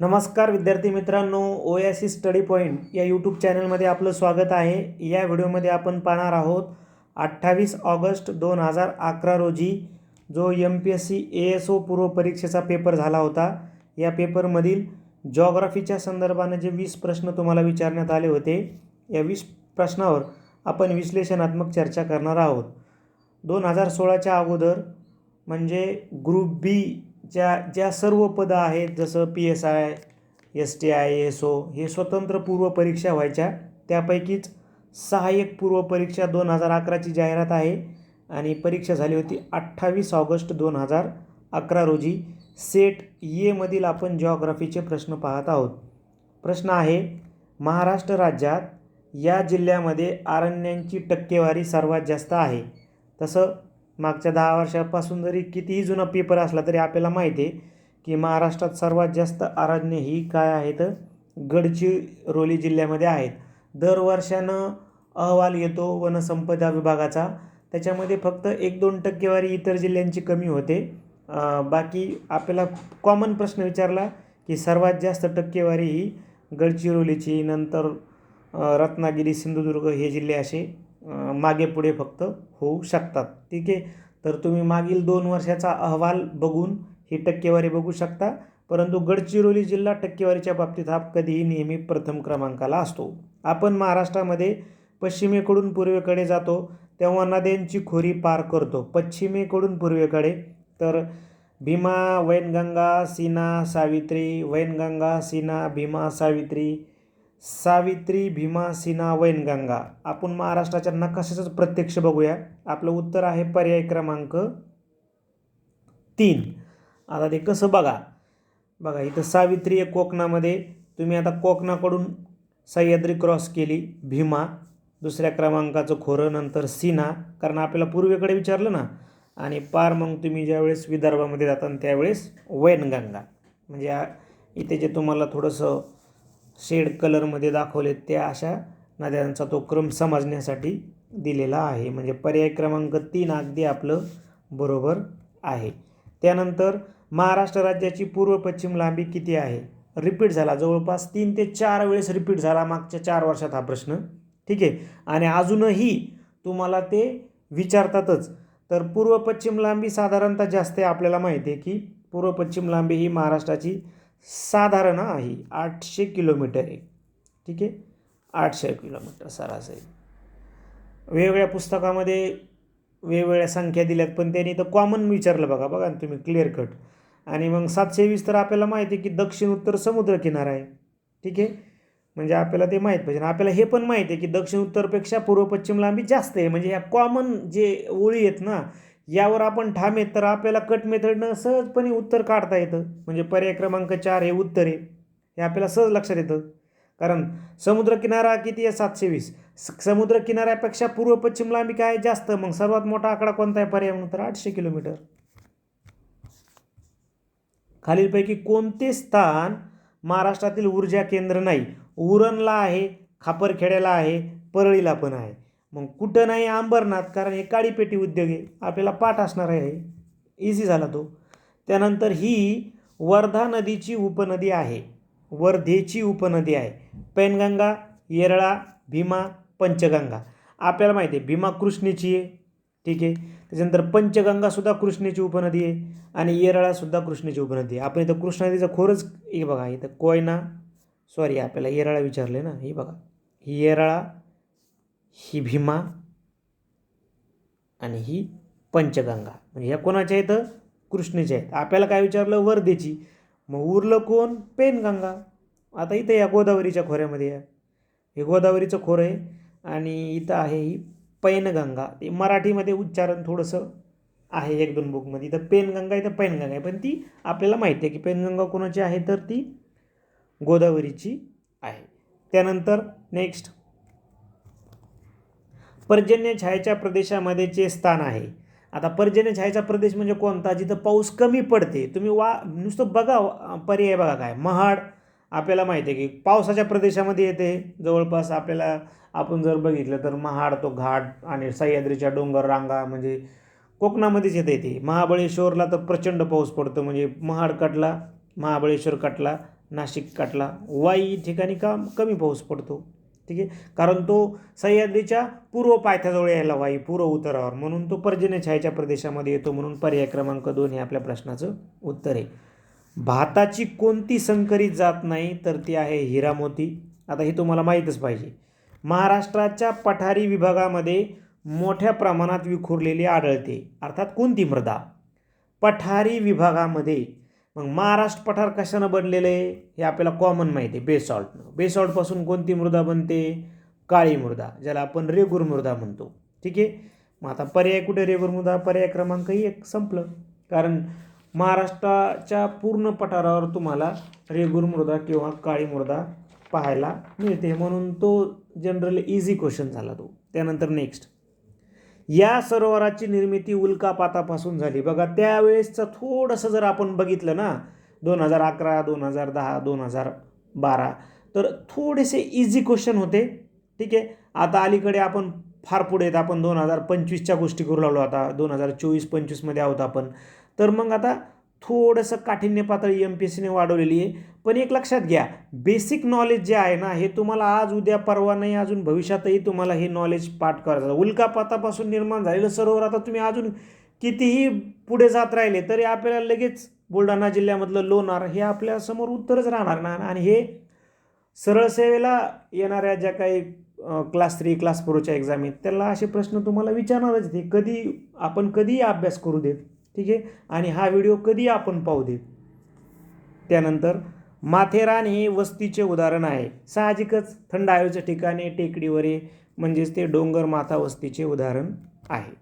नमस्कार विद्यार्थी मित्रांनो O A C study point या यूट्यूब चॅनलमध्ये आपलं स्वागत आहे. या व्हिडिओमध्ये आपण पाहणार आहोत अठ्ठावीस ऑगस्ट दोन हजार अकरा रोजी जो M P S C A S O पूर्व परीक्षेचा पेपर झाला होता या पेपरमधील जॉग्राफीच्या संदर्भानं जे वीस प्रश्न तुम्हाला विचारण्यात आले होते या वीस प्रश्नावर आपण विश्लेषणात्मक चर्चा करणार आहोत. दोन हजार सोळाच्या अगोदर म्हणजे ग्रुप बी ज्या ज्या सर्व पदं आहेत जसं P S I S T I S O हे स्वतंत्र पूर्व परीक्षा व्हायच्या. त्यापैकीच सहाय्यक पूर्व परीक्षा दोन हजार अकराची जाहिरात आहे आणि परीक्षा झाली होती अठ्ठावीस ऑगस्ट दोन हजार अकरा रोजी. सेट येमधील आपण जॉग्राफीचे प्रश्न पाहत आहोत. प्रश्न आहे महाराष्ट्र राज्यात या जिल्ह्यामध्ये अरण्यांची टक्केवारी सर्वात जास्त आहे. तसं मागच्या दहा वर्षापासून जरी कितीही जुना पेपर असला तरी आपल्याला माहिती आहे की महाराष्ट्रात सर्वात जास्त अरण्य ही काय आहेत? गडचिरोली जिल्ह्यामध्ये आहेत. दर वर्षानं अहवाल येतो वनसंपदा विभागाचा. त्याच्यामध्ये फक्त एक दोन टक्केवारी इतर जिल्ह्यांची कमी होते. बाकी आपल्याला कॉमन प्रश्न विचारला की सर्वात जास्त टक्केवारी ही गडचिरोलीची नंतर रत्नागिरी सिंधुदुर्ग हे जिल्हे असे मागे पुढे फक्त होऊ शकतात. ठीक आहे? तर तुम्ही मागील दोन वर्षाचा अहवाल बघून ही टक्केवारी बघू शकता. परंतु गडचिरोली जिल्हा टक्केवारीच्या बाबतीत हा कधीही नेहमी प्रथम क्रमांकाला असतो. आपण महाराष्ट्रामध्ये पश्चिमेकडून पूर्वेकडे जातो तेव्हा नद्यांची खोरी पार करतो. पश्चिमेकडून पूर्वेकडे तर भीमा वैनगंगा सीना सावित्री वैनगंगा सीना भीमा सावित्री सावित्री भीमा सिना वैनगंगा. आपण महाराष्ट्राच्या नकाशाचंच प्रत्यक्ष बघूया. आपलं उत्तर आहे पर्याय क्रमांक तीन. आता ते कसं बघा? बघा इथं सावित्री आहे कोकणामध्ये तुम्ही आता कोकणाकडून सह्याद्री क्रॉस केली भीमा. दुसऱ्या क्रमांकाचं खोरं नंतर सीना कारण आपल्याला पूर्वेकडे विचारलं ना? आणि पार मग तुम्ही ज्यावेळेस विदर्भामध्ये जाता त्यावेळेस वैनगंगा. म्हणजे इथे जे तुम्हाला थोडंसं शेड कलरमध्ये दाखवले त्या अशा नद्यांचा तो क्रम समजण्यासाठी दिलेला आहे. म्हणजे पर्याय क्रमांक तीन अगदी आपलं बरोबर आहे. त्यानंतर महाराष्ट्र राज्याची पूर्व पश्चिम लांबी किती आहे? रिपीट झाला. जवळपास तीन ते चार वेळेस रिपीट झाला मागच्या चार वर्षात हा प्रश्न. ठीक आहे? आणि अजूनही तुम्हाला ते विचारतातच. तर पूर्व पश्चिम लांबी साधारणतः जास्त आहे. आपल्याला माहिती आहे की पूर्व पश्चिम लांबी ही महाराष्ट्राची साधारण आहे आठशे किलोमीटर आहे. ठीक आहे? आठशे किलोमीटर सरासरी. वेगवेगळ्या पुस्तकामध्ये वेगवेगळ्या संख्या दिल्यात पण त्यांनी तर कॉमन विचारलं बघा बघा ना तुम्ही क्लिअर कट आणि मग सातशे वीस तर आपल्याला माहिती आहे की दक्षिण उत्तर समुद्रकिनारा आहे. ठीक आहे? म्हणजे आपल्याला ते माहीत पाहिजे. आपल्याला हे पण माहिती आहे की दक्षिण उत्तरपेक्षा पूर्व पश्चिम लांबी जास्त आहे. म्हणजे ह्या कॉमन जे ओळी आहेत ना यावर आपण ठाम आहेत तर आपल्याला कट मेथडनं सहजपणे उत्तर काढता येतं. म्हणजे पर्याय क्रमांक चार हे उत्तर आहे. हे आपल्याला सहज लक्षात येतं. कारण समुद्रकिनारा किती आहे? सातशे वीस. समुद्रकिनाऱ्यापेक्षा पूर्व पश्चिम लांबी काय जास्त. मग सर्वात मोठा आकडा कोणता आहे? पर्याय म्हणून तर आठशे किलोमीटर. खालीलपैकी कोणते स्थान महाराष्ट्रातील ऊर्जा केंद्र नाही? उरणला आहे खापरखेड्याला आहे परळीला पण आहे. मग कुठं नाही अंबरनाथ कारण हे काळीपेटी उद्योग आहे. आपल्याला पाठ असणार आहे. इझी झाला तो. त्यानंतर ही वर्धा नदीची उपनदी आहे. वर्धेची उपनदी आहे. पैनगंगा येरळा भीमा पंचगंगा. आपल्याला माहिती आहे भीमा कृष्णेची आहे. ठीक आहे? त्याच्यानंतर पंचगंगासुद्धा कृष्णेची उपनदी आहे आणि येरळासुद्धा कृष्णेची उपनदी आहे. आपण इथं कृष्णा नदीचं खोरच हे बघा इथं कोयना सॉरी आपल्याला येरळा विचारले ना ही बघा. ही येरळा ही भीमा आणि ही पंचगंगा. म्हणजे ह्या कोणाच्या आहेत? कृष्णेच्या आहेत. आपल्याला काय विचारलं? वर्धेची. मग उरलं कोण? पेनगंगा. आता इथं या गोदावरीच्या खोऱ्यामध्ये या. हे गोदावरीचं खोरं आहे आणि इथं आहे ही पैनगंगा. ते मराठीमध्ये उच्चारण थोडंसं आहे एक दोन बुकमध्ये. इथं पेनगंगा इथं पैनगंगा आहे. पण ती आपल्याला माहिती आहे की पेनगंगा कोणाची आहे? तर ती गोदावरीची आहे. त्यानंतर नेक्स्ट पर्जन्य छायेच्या प्रदेशामध्येचे स्थान आहे. आता पर्जन्य छायेचा प्रदेश म्हणजे कोणता? जिथं पाऊस कमी पडते. तुम्ही वा नुसतं बघा पर्याय बघा काय? महाड आपल्याला माहिती आहे की पावसाच्या प्रदेशामध्ये येते. जवळपास आपल्याला आपण जर बघितलं तर महाड तो घाट आणि सह्याद्रीच्या डोंगर रांगा म्हणजे कोकणामध्येच येते येते महाबळेश्वरला तर प्रचंड पाऊस पडतो. म्हणजे महाड कटला महाबळेश्वर कटला नाशिक कटला वाई ठिकाणी का कमी पाऊस पडतो. ठीक आहे? कारण तो सह्याद्रीच्या पूर्व पायथ्याजवळ यायला वाई पूर्व उतारावर. म्हणून तो पर्जन्यछायाच्या प्रदेशामध्ये येतो म्हणून पर्याय क्रमांक दोन हे आपल्या प्रश्नाचं उत्तर आहे. भाताची कोणती संकरित जात नाही तर ती आहे हिरामोती. आता हे तुम्हाला माहीतच पाहिजे. महाराष्ट्राच्या पठारी विभागामध्ये मोठ्या प्रमाणात विखुरलेली आढळते. अर्थात कोणती मृदा? पठारी विभागामध्ये मग महाराष्ट्र पठार कशानं बनलेलं आहे हे आपल्याला कॉमन माहिती आहे बेसॉल्टनं बेसॉल्टपासून कोणती मृदा बनते? काळी मृदा ज्याला आपण रेगुर मृदा म्हणतो. ठीक आहे? मग आता पर्याय कुठे रेगुर मृदा? पर्याय क्रमांक एक संपलं. कारण महाराष्ट्राच्या पूर्ण पठारावर तुम्हाला रेगुर मृदा किंवा काळी मृदा पाहायला मिळते. म्हणून तो जनरल इझी क्वेश्चन झाला तो. त्यानंतर नेक्स्ट या सरोवराची निर्मिती उल्कापातापासून झाली. बघा त्यावेळेसचं थोडंसं जर आपण बघितलं ना दोन हजार अकरा दोन हजार दहा दोन हजार बारा तर थोडेसे इझी क्वेश्चन होते. ठीक आहे? आता अलीकडे आपण फार पुढे आहेत आपण दोन हजार पंचवीसच्या गोष्टी करू लागलो आता. दोन हजार चोवीस पंचवीसमध्ये आहोत आपण. तर मग आता थोडंसं काठिण्य पातळी एम पी एस सीने वाढवलेली आहे. पण एक लक्षात घ्या बेसिक नॉलेज जे आहे ना हे तुम्हाला आज उद्या परवा नाही अजून भविष्यातही तुम्हाला हे नॉलेज पाठ करायचं उल्कापातापासून निर्माण झालेलं सरोवर आता तुम्ही अजून कितीही पुढे जात राहिले तरी आपल्याला लगेच बुलढाणा जिल्ह्यामधलं लोणार हे आपल्यासमोर उत्तरच राहणार ना. आणि हे सरळ सेवेला येणाऱ्या ज्या काही क्लास थ्री क्लास फोरच्या एक्झाम आहेत त्याला असे प्रश्न तुम्हाला विचारणारच ते कधी आपण कधीही अभ्यास करू देत ठीक आहे? आणि हा व्हिडिओ कधी आपण पाहू दे? त्यानंतर माथेरान हे वस्तीचे उदाहरण आहे. साहजिकच थंड हवेचं ठिकाण आहे टेकडीवर आहे म्हणजेच ते डोंगर माथा वस्तीचे उदाहरण आहे.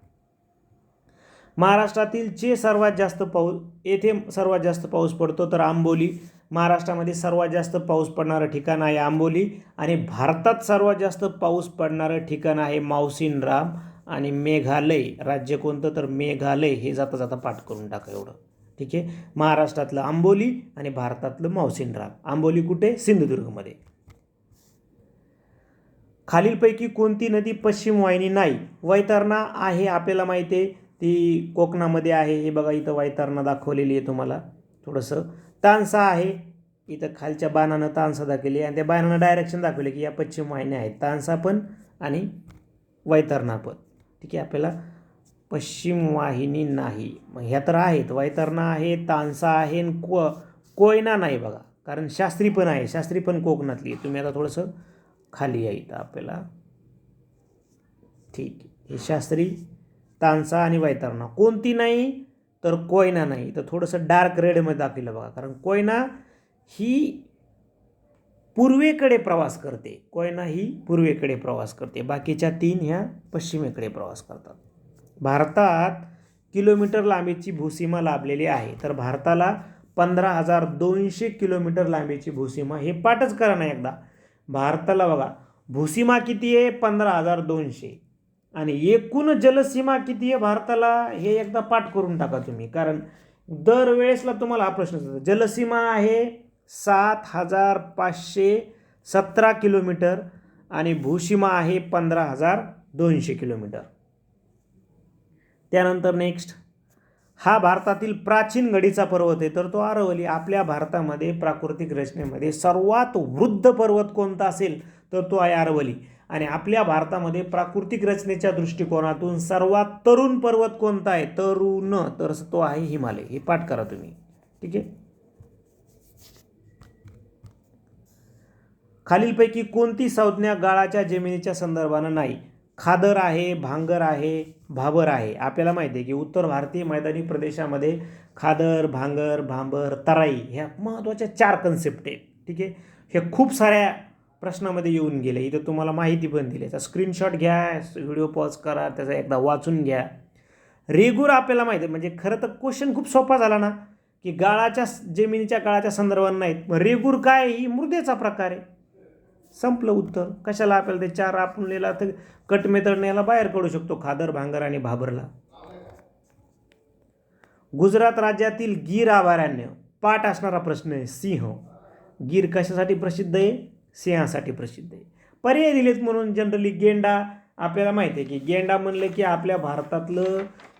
महाराष्ट्रातील जे सर्वात जास्त पाऊस येथे सर्वात जास्त पाऊस पडतो तर आंबोली. महाराष्ट्रामध्ये सर्वात जास्त पाऊस पडणारं ठिकाण आहे आंबोली. आणि भारतात सर्वात जास्त पाऊस पडणारं ठिकाण आहे मावसीनराम आणि मेघालय राज्य कोणतं? तर मेघालय हे जाता जाता पाठ करून टाका एवढं. ठीक आहे? महाराष्ट्रातलं आंबोली आणि भारतातलं मावसीनराम आंबोली कुठे? सिंधुदुर्गमध्ये. खालीलपैकी कोणती नदी पश्चिम वाहिनी नाही? वैतरणा आहे आपल्याला माहिती आहे. ती कोकणामध्ये आहे. हे बघा इथं वैतरणा दाखवलेली आहे तुम्हाला. थोडंसं तानसा आहे. इथं खालच्या बाणानं तानसा दाखवली आणि त्या बाणानं डायरेक्शन दाखवले की या पश्चिम वाहिन्या आहेत. तानसा पण आणि वैतरणा पण. ठीक आहे आपल्याला पश्चिम वाहिनी नाही. मग ह्या तर आहेत. वैतरणा आहे तानसा आहे आणि को कोयना नाही बघा. कारण शास्त्री पण आहे. शास्त्री पण कोकणातली आहे. तुम्ही आता थोडंसं खाली या इथं आपल्याला. ठीक आहे. हे शास्त्री तानसा आणि वैतरणा. कोणती नाही तर कोयना नाही. तर थोडंसं डार्क रेडमध्ये दाखवलं बघा. कारण कोयना ही पूर्वेकडे प्रवास करते. कोयना ही पूर्वेकडे प्रवास करते. बाकीच्या तीन ह्या पश्चिमेकडे प्रवास करतात. भारतात किलोमीटर लांबीची भूसीमा लाभलेली आहे. तर भारताला पंधरा हजार दोनशे किलोमीटर लांबीची भूसीमा हे पाठच करा ना एकदा. भारताला बघा भूसीमा किती आहे? पंधरा हजार दोनशे. आणि एकूण जलसीमा किती आहे भारताला? हे एकदा पाठ करून टाका तुम्ही. कारण दरवेळेसला तुम्हाला हा प्रश्न जलसीमा आहे सात हजार पाचशे सतरा किलोमीटर आणि भूसीमा आहे पंधरा हजार दोनशे किलोमीटर. त्यानंतर नेक्स्ट हा भारतातील प्राचीन गडीचा पर्वत आहे. तर तो आरवली आपल्या भारतामध्ये प्राकृतिक रचनेमध्ये सर्वात वृद्ध पर्वत कोणता असेल तर तो आहे आरवली. आणि आपल्या भारतामध्ये प्राकृतिक रचनेच्या दृष्टिकोनातून सर्वात तरुण पर्वत कोणता आहे? तरुण. तर तो आहे हिमालय. हे पाठ करा तुम्ही. ठीक आहे? खालीलपैकी कोणती संज्ञा गाळाच्या जमिनीच्या संदर्भानं नाही? खादर आहे भांगर आहे भाबर आहे. आपल्याला माहिती आहे की उत्तर भारतीय मैदानी प्रदेशामध्ये खादर भांगर भांबर तराई ह्या महत्त्वाच्या चार कन्सेप्ट आहेत. ठीक आहे? हे खूप साऱ्या प्रश्नामध्ये येऊन गेले. इथं तुम्हाला माहिती पण दिली. त्याचा स्क्रीनशॉट घ्या व्हिडिओ पॉज करा त्याचा एकदा वाचून घ्या. रेगुर आपल्याला माहिती आहे. म्हणजे खरं तर क्वेश्चन खूप सोपा झाला ना की गाळाच्या जमिनीच्या काळाच्या संदर्भात नाहीत. मग रेगूर काय? ही मृदेचा प्रकार आहे. संपलं उत्तर. कशाला आपल्याला ते चार आपण लिहिला तर कट मेथडने बाहेर काढू शकतो. खादर भांगर आणि भाबरला. गुजरात राज्यातील गीर अभयारण्य पाठ असणारा प्रश्न आहे सिंह. गीर कशासाठी प्रसिद्ध आहे? सिंहासाठी प्रसिद्ध आहे. पर्याय दिलेत म्हणून जनरली गेंडा आपल्याला माहिती आहे की गेंडा म्हणलं की आपल्या भारतातलं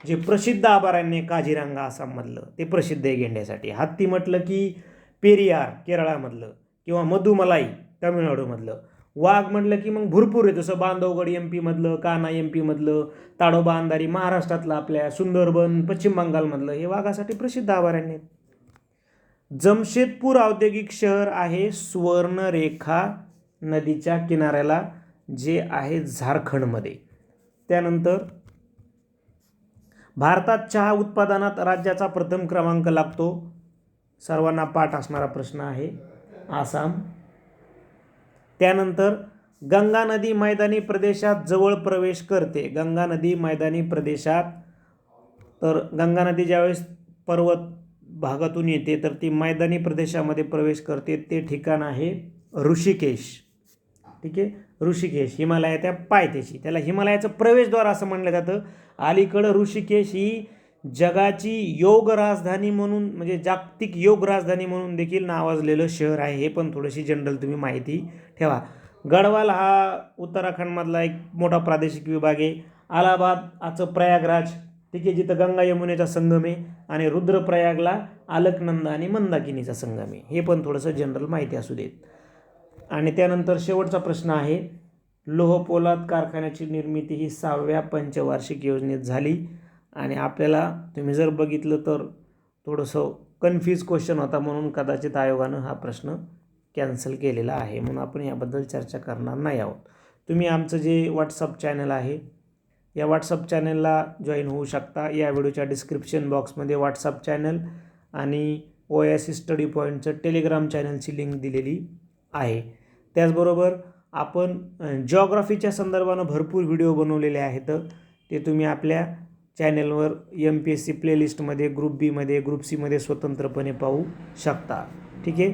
जे प्रसिद्ध अभयारण्य काझीरंगा आसाममधलं ते प्रसिद्ध आहे गेंड्यासाठी. हत्ती म्हटलं की पेरियार केरळामधलं किंवा मधुमलाई. तामिळनाडूमधलं. वाघ म्हटलं की मग भरपूर आहे. जसं बांधवगड एम पीमधलं काना एम पीमधलं ताडोबा अंधारी महाराष्ट्रातलं आपल्या सुंदरबन पश्चिम बंगालमधलं हे वाघासाठी प्रसिद्ध अभयारण्य आहेत. जमशेदपूर औद्योगिक शहर आहे सुवर्णरेखा नदीच्या किनाऱ्याला जे आहे झारखंडमध्ये. त्यानंतर भारतात चहा उत्पादनात राज्याचा प्रथम क्रमांक लागतो. सर्वांना पाठ असणारा प्रश्न आहे आसाम. त्यानंतर गंगा नदी मैदानी प्रदेशात जवळ प्रवेश करते. गंगा नदी मैदानी प्रदेशात तर गंगा नदी ज्यावेळेस पर्वत भागातून येते तर ती मैदानी प्रदेशामध्ये प्रवेश करते. ते ठिकाण आहे ऋषिकेश. ठीक आहे? ऋषिकेश हिमालयाच्या पायथ्याशी. त्याला हिमालयाचं प्रवेशद्वार असं म्हणलं जातं. अलीकडं ऋषिकेश ही जगाची योग राजधानी म्हणून म्हणजे जागतिक योग राजधानी म्हणून देखील नावाजलेलं शहर आहे. हे पण थोडीशी जनरल तुम्ही माहिती ठेवा. गढवाल हा उत्तराखंडमधला एक मोठा प्रादेशिक विभाग आहे. अलाहाबाद आचं प्रयागराज ठीक आहे जिथं गंगा यमुनेचा संगम आहे आणि रुद्रप्रयागला आलकनंद आणि मंदाकिनीचा संगम आहे. हे पण थोडंसं जनरल माहिती असू देत. आणि त्यानंतर शेवटचा प्रश्न आहे. लोह पोलाद कारखान्याची निर्मिती ही सहाव्या पंचवार्षिक योजनेत झाली. आणि आपल्याला तुम्ही जर बघितलं तर थोडंसं कन्फ्यूज क्वेश्चन होता म्हणून कदाचित आयोगानं हा प्रश्न कॅन्सल केलेला आहे. म्हणून आपण याबद्दल चर्चा करणार नाही आहोत. तुम्ही आमचं जे व्हॉट्सअप चॅनल आहे या व्हॉट्सअप चॅनलला जॉईन होऊ शकता. या व्हिडिओच्या डिस्क्रिप्शन बॉक्समध्ये व्हॉट्सअप चॅनल आणि ओ एस स्टडी पॉईंटचं टेलिग्राम चॅनलची लिंक दिलेली आहे. त्याचबरोबर आपण जॉग्राफीच्या संदर्भानं भरपूर व्हिडिओ बनवलेले आहेत. ते तुम्ही आपल्या चॅनलवर एम पी एस सी प्लेलिस्टमध्ये ग्रुप बीमध्ये ग्रुप सीमध्ये स्वतंत्रपणे पाहू शकता. ठीक आहे?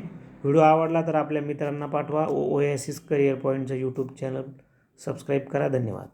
व्हिडिओ आवडला तर आपल्या मित्रांना पाठवा. ओ एस एस करिअर पॉईंटचं यूट्यूब चॅनल सबस्क्राईब करा. धन्यवाद.